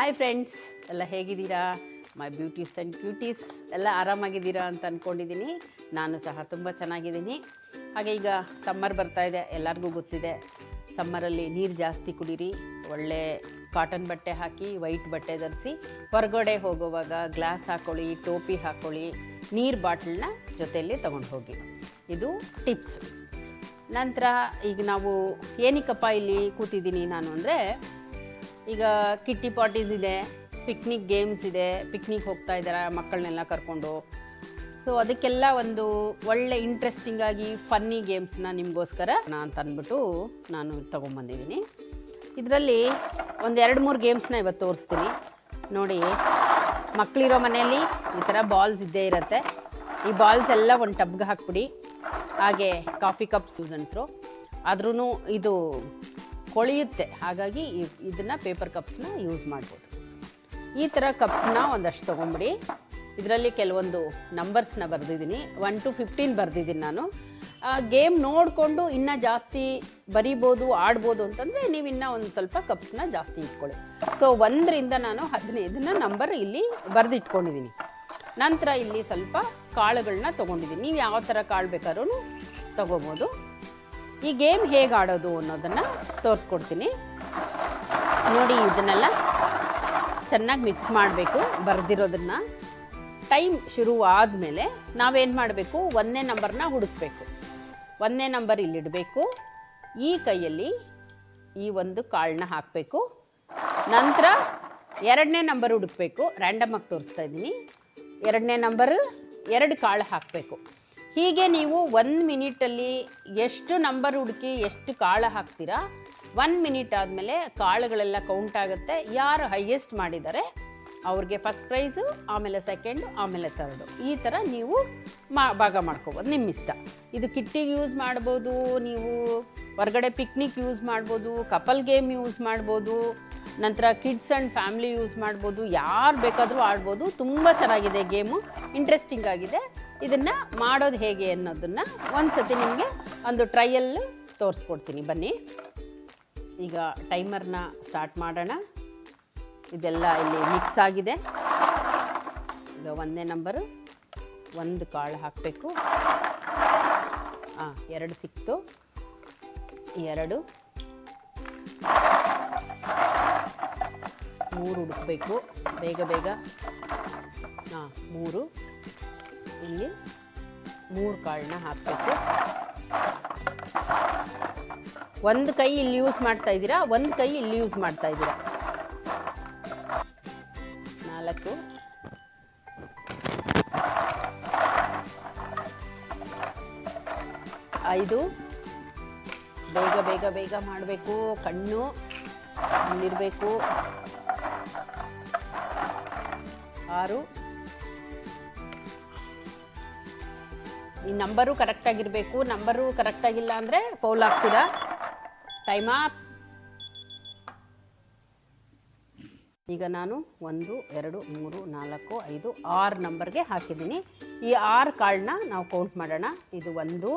Hi friends ಎಲ್ಲ ಹೇಗಿದ್ದೀರಾ? ಮೈ beauties and ಕ್ಯೂಟೀಸ್ ಎಲ್ಲ ಆರಾಮಾಗಿದ್ದೀರಾ ಅಂತ ಅಂದ್ಕೊಂಡಿದ್ದೀನಿ ನಾನು ಸಹ ತುಂಬ ಚೆನ್ನಾಗಿದ್ದೀನಿ. ಹಾಗೆ ಈಗ ಸಮ್ಮರ್ ಬರ್ತಾ ಇದೆ, ಎಲ್ಲರಿಗೂ ಗೊತ್ತಿದೆ. ಸಮ್ಮರಲ್ಲಿ ನೀರು ಜಾಸ್ತಿ ಕುಡೀರಿ, ಒಳ್ಳೆ ಕಾಟನ್ ಬಟ್ಟೆ ಹಾಕಿ ವೈಟ್ ಬಟ್ಟೆ ಧರಿಸಿ, ಹೊರಗಡೆ ಹೋಗುವಾಗ ಗ್ಲಾಸ್ ಹಾಕ್ಕೊಳ್ಳಿ ಟೋಪಿ ಹಾಕ್ಕೊಳ್ಳಿ ನೀರು ಬಾಟ್ಲನ್ನ ಜೊತೆಯಲ್ಲಿ ತೊಗೊಂಡು ಹೋಗಿ. ಇದು ಟಿಪ್ಸ್ ನಂತರ ಈಗ ನಾವು ಏನಕ್ಕಪ್ಪ ಇಲ್ಲಿ ಕೂತಿದ್ದೀನಿ ನಾನು ಅಂದರೆ ಈಗ ಕಿಟ್ಟಿ ಪಾರ್ಟೀಸ್ ಇದೆ ಪಿಕ್ನಿಕ್ ಗೇಮ್ಸ್ ಇದೆ ಪಿಕ್ನಿಕ್ ಹೋಗ್ತಾ ಇದ್ದಾರೆ ಮಕ್ಕಳನ್ನೆಲ್ಲ ಕರ್ಕೊಂಡು. ಸೊ ಅದಕ್ಕೆಲ್ಲ ಒಂದು ಒಳ್ಳೆ ಇಂಟ್ರೆಸ್ಟಿಂಗ್ ಆಗಿ ಫನ್ನಿ ಗೇಮ್ಸ್ನ ನಿಮಗೋಸ್ಕರ ಅಂತ ಅಂದ್ಬಿಟ್ಟು ನಾನು ತೊಗೊಂಬಂದಿದ್ದೀನಿ. ಇದರಲ್ಲಿ ಒಂದು ಎರಡು ಮೂರು ಗೇಮ್ಸ್ನ ಇವತ್ತು ತೋರಿಸ್ತೀನಿ. ನೋಡಿ ಮಕ್ಕಳಿರೋ ಮನೆಯಲ್ಲಿ ಈ ಥರ ಬಾಲ್ಸ್ ಇದ್ದೇ ಇರುತ್ತೆ. ಈ ಬಾಲ್ಸ್ ಎಲ್ಲ ಒಂದು ಟಬ್ಗೆ ಹಾಕ್ಬಿಡಿ. ಹಾಗೆ ಕಾಫಿ ಕಪ್ಸ್ ಯೂಸ್ ಅಂಟ್ರು ಆದ್ರೂ ಇದು ಕೊಳೆಯುತ್ತೆ. ಹಾಗಾಗಿ ಇದನ್ನು ಪೇಪರ್ ಕಪ್ಸ್ನ ಯೂಸ್ ಮಾಡ್ಬೋದು. ಈ ಥರ ಕಪ್ಸ್ನ ಒಂದಷ್ಟು ತೊಗೊಂಬಿಡಿ. ಇದರಲ್ಲಿ ಕೆಲವೊಂದು ನಂಬರ್ಸ್ನ ಬರೆದಿದ್ದೀನಿ. ಒನ್ ಟು ಫಿಫ್ಟೀನ್ ಬರೆದಿದ್ದೀನಿ ನಾನು. ಗೇಮ್ ನೋಡಿಕೊಂಡು ಇನ್ನೂ ಜಾಸ್ತಿ ಬರಿಬೋದು, ಆಡ್ಬೋದು ಅಂತಂದರೆ ನೀವು ಇನ್ನೂ ಒಂದು ಸ್ವಲ್ಪ ಕಪ್ಸ್ನ ಜಾಸ್ತಿ ಇಟ್ಕೊಳ್ಳಿ. ಸೊ ಒಂದರಿಂದ ನಾನು ಹದಿನೈದನ್ನ ನಂಬರ್ ಇಲ್ಲಿ ಬರೆದಿಟ್ಕೊಂಡಿದ್ದೀನಿ ನಂತರ ಇಲ್ಲಿ ಸ್ವಲ್ಪ ಕಾಳುಗಳನ್ನ ತೊಗೊಂಡಿದ್ದೀನಿ ನೀವು ಯಾವ ಥರ ಕಾಳು ಬೇಕಾದ್ರೂ ತೊಗೋಬೋದು. ಈ ಗೇಮ್ ಹೇಗೆ ಆಡೋದು ಅನ್ನೋದನ್ನು ತೋರಿಸ್ಕೊಡ್ತೀನಿ. ನೋಡಿ, ಇದನ್ನೆಲ್ಲ ಚೆನ್ನಾಗಿ ಮಿಕ್ಸ್ ಮಾಡಬೇಕು, ಬರೆದಿರೋದನ್ನು. ಟೈಮ್ ಶುರು ಆದಮೇಲೆ ನಾವೇನು ಮಾಡಬೇಕು? ಒಂದನೇ ನಂಬರ್ನ ಹುಡುಕ್ಬೇಕು. ಒಂದನೇ ನಂಬರ್ ಇಲ್ಲಿಡಬೇಕು. ಈ ಕೈಯಲ್ಲಿ ಈ ಒಂದು ಕಾಳನ್ನ ಹಾಕಬೇಕು. ನಂತರ ಎರಡನೇ ನಂಬರ್ ಹುಡುಕ್ಬೇಕು. ರ್ಯಾಂಡಮ್ ಆಗಿ ತೋರಿಸ್ತಾ ಇದ್ದೀನಿ. ಎರಡನೇ ನಂಬರ್ ಎರಡು ಕಾಳು ಹಾಕಬೇಕು. ಹೀಗೆ ನೀವು ಒಂದು ಮಿನಿಟಲ್ಲಿ ಎಷ್ಟು ನಂಬರ್ ಹುಡುಕಿ ಎಷ್ಟು ಕಾಳು ಹಾಕ್ತೀರಾ? ಒನ್ ಮಿನಿಟ್ ಆದಮೇಲೆ ಕಾಳುಗಳೆಲ್ಲ ಕೌಂಟ್ ಆಗುತ್ತೆ. ಯಾರು ಹೈಯೆಸ್ಟ್ ಮಾಡಿದ್ದಾರೆ? ಅವ್ರಿಗೆ ಫಸ್ಟ್ ಪ್ರೈಸು ಆಮೇಲೆ ಸೆಕೆಂಡು ಆಮೇಲೆ ಥರ್ಡು ಈ ಥರ ನೀವು ಮಾ, ಭಾಗ ಮಾಡ್ಕೋಬೋದು. ನಿಮ್ಮ ಇಷ್ಟ. ಇದು ಕಿಟ್ಟಿಗೆ ಯೂಸ್ ಮಾಡ್ಬೋದು, ನೀವು ಹೊರಗಡೆ ಪಿಕ್ನಿಕ್ ಯೂಸ್ ಮಾಡ್ಬೋದು ಕಪಲ್ ಗೇಮ್ ಯೂಸ್ ಮಾಡ್ಬೋದು, ನಂತರ ಕಿಡ್ಸ್ ಆ್ಯಂಡ್ ಫ್ಯಾಮ್ಲಿ ಯೂಸ್ ಮಾಡ್ಬೋದು, ಯಾರು ಬೇಕಾದರೂ ಆಡ್ಬೋದು. ತುಂಬ ಚೆನ್ನಾಗಿದೆ ಗೇಮು ಇಂಟ್ರೆಸ್ಟಿಂಗ್ ಆಗಿದೆ. ಇದನ್ನು ಮಾಡೋದು ಹೇಗೆ ಅನ್ನೋದನ್ನು ಒಂದು ಸತಿ ನಿಮಗೆ ಒಂದು ಟ್ರಯಲ್ ತೋರಿಸ್ಕೊಡ್ತೀನಿ. ಬನ್ನಿ. ಈಗ ಟೈಮರ್ನ ಸ್ಟಾರ್ಟ್ ಮಾಡೋಣ. ಇದೆಲ್ಲ ಇಲ್ಲಿ ಮಿಕ್ಸ್ ಆಗಿದೆ. ಈಗ ಒಂದನೇ ನಂಬರು ಒಂದು ಕಾಳು ಹಾಕಬೇಕು. ಹಾಂ ಎರಡು ಸಿಕ್ತು. ಎರಡು. ಮೂರು ಹುಡುಕಬೇಕು. ಬೇಗ ಬೇಗ. ಹಾಂ ಮೂರು. ಇಲ್ಲಿ ಮೂರು ಕಾಳನ್ನ ಹಾಕಬೇಕು. ಒಂದು ಕೈ ಇಲ್ಲಿ ಯೂಸ್ ಮಾಡ್ತಾ ಇದ್ದೀರಾ? ಒಂದು ಕೈ ಇಲ್ಲಿ ಯೂಸ್ ಮಾಡ್ತಾ ಇದ್ದೀರಾ? ನಾಲ್ಕು. ಐದು. ಬೇಗ ಬೇಗ ಬೇಗ ಮಾಡಬೇಕು. ಕಣ್ಣು ಇಲ್ಲಿರಬೇಕು ಆರು. ಈ ನಂಬರು ಕರೆಕ್ಟಾಗಿರಬೇಕು ನಂಬರು ಕರೆಕ್ಟಾಗಿಲ್ಲ ಅಂದರೆ ಫೌಲ್ ಆಗ್ತೀರಾ? ಟೈಮ್ ಈಗ ನಾನು ಒಂದು, ಎರಡು, ಮೂರು, ನಾಲ್ಕು, ಐದು, ಆರು ನಂಬರ್ಗೆ ಹಾಕಿದ್ದೀನಿ. ಈ ಆರು ಕಾರ್ಡ್ನ ನಾವು ಕೌಂಟ್ ಮಾಡೋಣ. ಇದು ಒಂದು,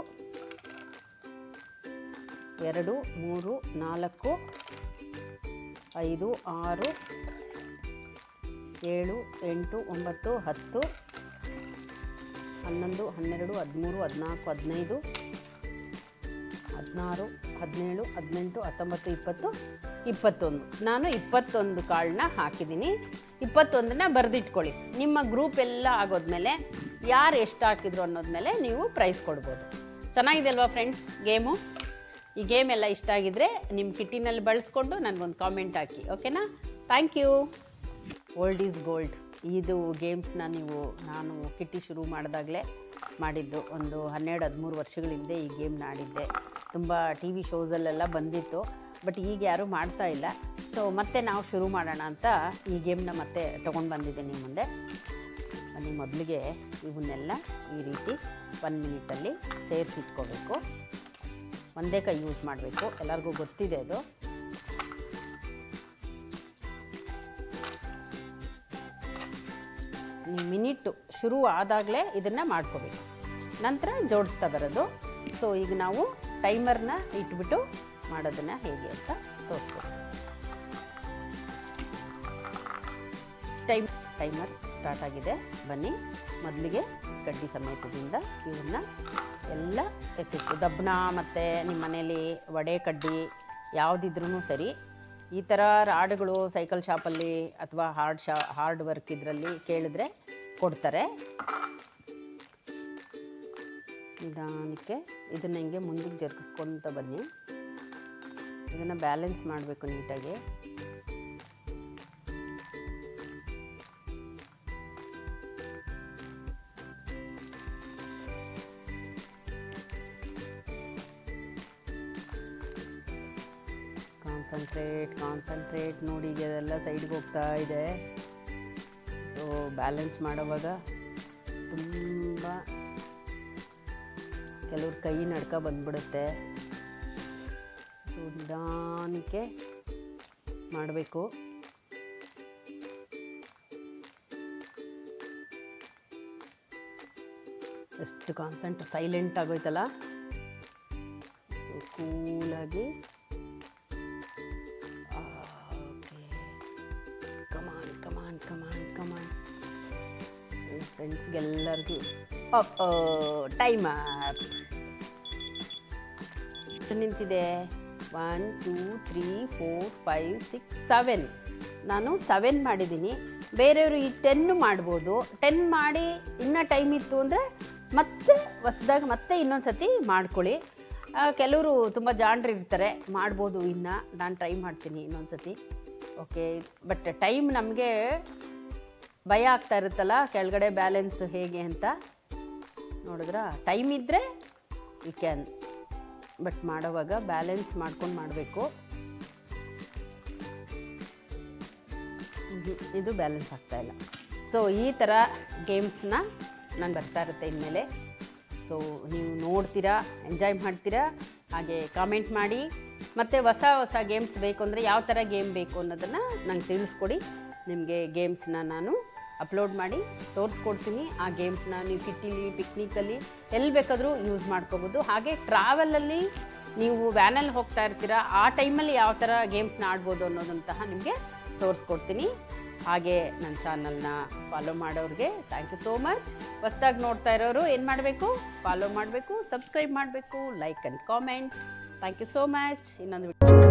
ಎರಡು, ಮೂರು, ನಾಲ್ಕು, ಐದು, ಆರು, ಏಳು, ಎಂಟು, ಒಂಬತ್ತು, ಹತ್ತು ಹನ್ನೊಂದು, ಹನ್ನೆರಡು, ಹದಿಮೂರು, ಹದಿನಾಲ್ಕು, ಹದಿನೈದು, ಹದಿನಾರು, ಹದಿನೇಳು, ಹದಿನೆಂಟು, ಹತ್ತೊಂಬತ್ತು, ಇಪ್ಪತ್ತು, ಇಪ್ಪತ್ತೊಂದು. ನಾನು ಇಪ್ಪತ್ತೊಂದು ಕಾಳನ್ನ ಹಾಕಿದ್ದೀನಿ. ಇಪ್ಪತ್ತೊಂದನ್ನ ಬರೆದಿಟ್ಕೊಳ್ಳಿ. ನಿಮ್ಮ ಗ್ರೂಪ್ ಎಲ್ಲ ಆಗೋದ್ಮೇಲೆ ಯಾರು ಎಷ್ಟು ಹಾಕಿದ್ರು ಅನ್ನೋದ್ಮೇಲೆ ನೀವು ಪ್ರೈಸ್ ಕೊಡ್ಬೋದು. ಚೆನ್ನಾಗಿದೆ ಅಲ್ವಾ ಫ್ರೆಂಡ್ಸ್ ಗೇಮು? ಈ ಗೇಮ್ ಎಲ್ಲ ಇಷ್ಟ ಆಗಿದ್ರೆ ನಿಮ್ಮ ಕಿಟ್ಟಿನಲ್ಲಿ ಬಳಸ್ಕೊಂಡು ನನಗೊಂದು ಕಾಮೆಂಟ್ ಹಾಕಿ, ಓಕೆನಾ? Thank you. Old is gold ಇದು ಗೇಮ್ಸ್ನ ನೀವು, ನಾನು ಕಿಟ್ಟಿ ಶುರು ಮಾಡಿದಾಗಲೇ ಮಾಡಿದ್ದು ಒಂದು ಹನ್ನೆರಡು, ಹದಿಮೂರು ವರ್ಷಗಳ ಹಿಂದೆ ಈ ಗೇಮ್ನ ಆಡಿದ್ದೆ. ತುಂಬ ಟಿ ವಿ ಶೋಸಲ್ಲೆಲ್ಲ ಬಂದಿತ್ತು ಬಟ್ ಈಗ ಯಾರೂ ಮಾಡ್ತಾ ಇಲ್ಲ. ಸೊ ಮತ್ತೆ ನಾವು ಶುರು ಮಾಡೋಣ ಅಂತ ಈ ಗೇಮ್ನ ಮತ್ತೆ ತೊಗೊಂಡು ಬಂದಿದ್ದೀನಿ ಮುಂದೆ. ಬನ್ನಿ, ಮೊದಲಿಗೆ ಇವನ್ನೆಲ್ಲ ಈ ರೀತಿ ಒನ್ ಮಿನಿಟಲ್ಲಿ ಸೇರಿಸಿಟ್ಕೋಬೇಕು. ಒಂದೇ ಕೈ ಯೂಸ್ ಮಾಡಬೇಕು. ಎಲ್ಲರಿಗೂ ಗೊತ್ತಿದೆ ಅದು. ಮಿನಿಟ್ಟು ಶುರು ಆದಾಗಲೇ ಇದನ್ನು ಮಾಡ್ಕೋಬೇಕು. ನಂತರ ಜೋಡಿಸ್ತಾ ಬರೋದು. ಸೊ ಈಗ ನಾವು ಟೈಮರ್ನ ಇಟ್ಬಿಟ್ಟು ಮಾಡೋದನ್ನು ಹೇಗೆ ಅಂತ ತೋರಿಸ್ಕೊಡ್ತೀನಿ. ಟೈಮ್, ಟೈಮರ್ ಸ್ಟಾರ್ಟ್ ಆಗಿದೆ. ಬನ್ನಿ, ಮೊದಲಿಗೆ ಕಡ್ಡಿ ಸಮೇತದಿಂದ ಇವನ್ನ ಎಲ್ಲ ಎತ್ತಿತ್ತು ದಬ್ಬಣ ಮತ್ತು ನಿಮ್ಮ ಮನೇಲಿ ವಡೆ ಕಡ್ಡಿ ಯಾವುದಿದ್ರೂ ಸರಿ ಈ ಥರ ರಾಡ್ಗಳು ಸೈಕಲ್ ಶಾಪಲ್ಲಿ ಅಥವಾ ಹಾರ್ಡ್ ಶಾ ಹಾರ್ಡ್ ವರ್ಕ್ ಇದರಲ್ಲಿ ಕೇಳಿದ್ರೆ ಕೊಡ್ತಾರೆ. ನಿಧಾನಕ್ಕೆ ಇದನ್ನು ಹಿಂಗೆ ಮುಂದಕ್ಕೆ ಜರುಗಿಸ್ಕೊತ ಬನ್ನಿ. ಇದನ್ನು ಬ್ಯಾಲೆನ್ಸ್ ಮಾಡಬೇಕು ನೀಟಾಗಿ ಕಾನ್ಸಂಟ್ರೇಟ್ ಕಾನ್ಸಂಟ್ರೇಟ್ ನೋಡಿ ಈಗ ಅದೆಲ್ಲ ಸೈಡ್ಗೆ ಹೋಗ್ತಾ ಇದೆ. ಸೊ ಬ್ಯಾಲೆನ್ಸ್ ಮಾಡೋವಾಗ ತುಂಬ ಕೆಲವ್ರ ಕೈ ನಡ್ಕ ಬಂದ್ಬಿಡುತ್ತೆ. ಸೊ ನಿಧಾನಕ್ಕೆ ಮಾಡಬೇಕು. ಎಷ್ಟು ಕಾನ್ಸಂಟ್ ಸೈಲೆಂಟ್ ಆಗೋಯ್ತಲ್ಲ? ಸೊ ಕೂಲಾಗಿ ಫ್ರೆಂಡ್ಸ್ಗೆಲ್ಲರಿಗೂ ಟೈಮ್ ಎಷ್ಟು ನಿಂತಿದೆ? One two three four five six seven ನಾನು ಸೆವೆನ್ ಮಾಡಿದ್ದೀನಿ. ಬೇರೆಯವರು ಈ ಟೆನ್ನು ಮಾಡ್ಬೋದು. ಟೆನ್ ಮಾಡಿ ಇನ್ನೂ ಟೈಮ್ ಇತ್ತು ಅಂದರೆ ಮತ್ತೆ ಹೊಸದಾಗಿ ಮತ್ತೆ ಇನ್ನೊಂದು ಸತಿ ಮಾಡ್ಕೊಳ್ಳಿ ಕೆಲವರು ತುಂಬ ಇರ್ತಾರೆ. ಮಾಡ್ಬೋದು ಇನ್ನು. ನಾನು ಟ್ರೈ ಮಾಡ್ತೀನಿ ಇನ್ನೊಂದು ಸತಿ ಓಕೆ ಬಟ್ ಟೈಮ್ ನಮಗೆ ಭಯ ಆಗ್ತಾ ಇರುತ್ತಲ್ಲ, ಕೆಳಗಡೆ ಬ್ಯಾಲೆನ್ಸ್ ಹೇಗೆ ಅಂತ ನೋಡಿದ್ರ? ಟೈಮ್ ಇದ್ದರೆ ಯು ಕ್ಯಾನ್ ಬಟ್ ಮಾಡೋವಾಗ ಬ್ಯಾಲೆನ್ಸ್ ಮಾಡ್ಕೊಂಡು ಮಾಡಬೇಕು. ಇದು ಬ್ಯಾಲೆನ್ಸ್ ಆಗ್ತಾ ಇಲ್ಲ. ಸೊ ಈ ಥರ ಗೇಮ್ಸ್ನ ನಾನು ಬರ್ತಾ ಇರುತ್ತೆ ಇನ್ಮೇಲೆ. ಸೊ ನೀವು ನೋಡ್ತೀರಾ ಎಂಜಾಯ್ ಮಾಡ್ತೀರಾ, ಹಾಗೆ ಕಾಮೆಂಟ್ ಮಾಡಿ. ಮತ್ತು ಹೊಸ ಹೊಸ ಗೇಮ್ಸ್ ಬೇಕು ಅಂದರೆ ಯಾವ ಥರ ಗೇಮ್ ಬೇಕು ಅನ್ನೋದನ್ನು ನಂಗೆ ತಿಳಿಸ್ಕೊಡಿ. ನಿಮಗೆ ಗೇಮ್ಸ್ನ ನಾನು ಅಪ್ಲೋಡ್ ಮಾಡಿ ತೋರಿಸ್ಕೊಡ್ತೀನಿ ಆ ಗೇಮ್ಸ್ನ ನೀವು ಕಿಟ್ಟಿಲಿ ಪಿಕ್ನಿಕಲ್ಲಿ ಎಲ್ಲಿ ಬೇಕಾದರೂ ಯೂಸ್ ಮಾಡ್ಕೋಬೋದು. ಹಾಗೆ ಟ್ರಾವೆಲಲ್ಲಿ ನೀವು ವ್ಯಾನಲ್ಲಿ ಹೋಗ್ತಾ ಇರ್ತೀರಾ, ಆ ಟೈಮಲ್ಲಿ ಯಾವ ಥರ ಗೇಮ್ಸ್ನ ಆಡ್ಬೋದು ಅನ್ನೋದಂತಹ ನಿಮಗೆ ತೋರಿಸ್ಕೊಡ್ತೀನಿ. ಹಾಗೆ ನನ್ನ ಚಾನಲ್ನ ಫಾಲೋ ಮಾಡೋರಿಗೆ ಥ್ಯಾಂಕ್ ಯು ಸೋ ಮಚ್ ಹೊಸ್ದಾಗಿ ನೋಡ್ತಾ ಇರೋರು ಏನು ಮಾಡಬೇಕು? ಫಾಲೋ ಮಾಡಬೇಕು ಸಬ್ಸ್ಕ್ರೈಬ್ ಮಾಡಬೇಕು like and comment thank you so much ಇನ್ನೊಂದು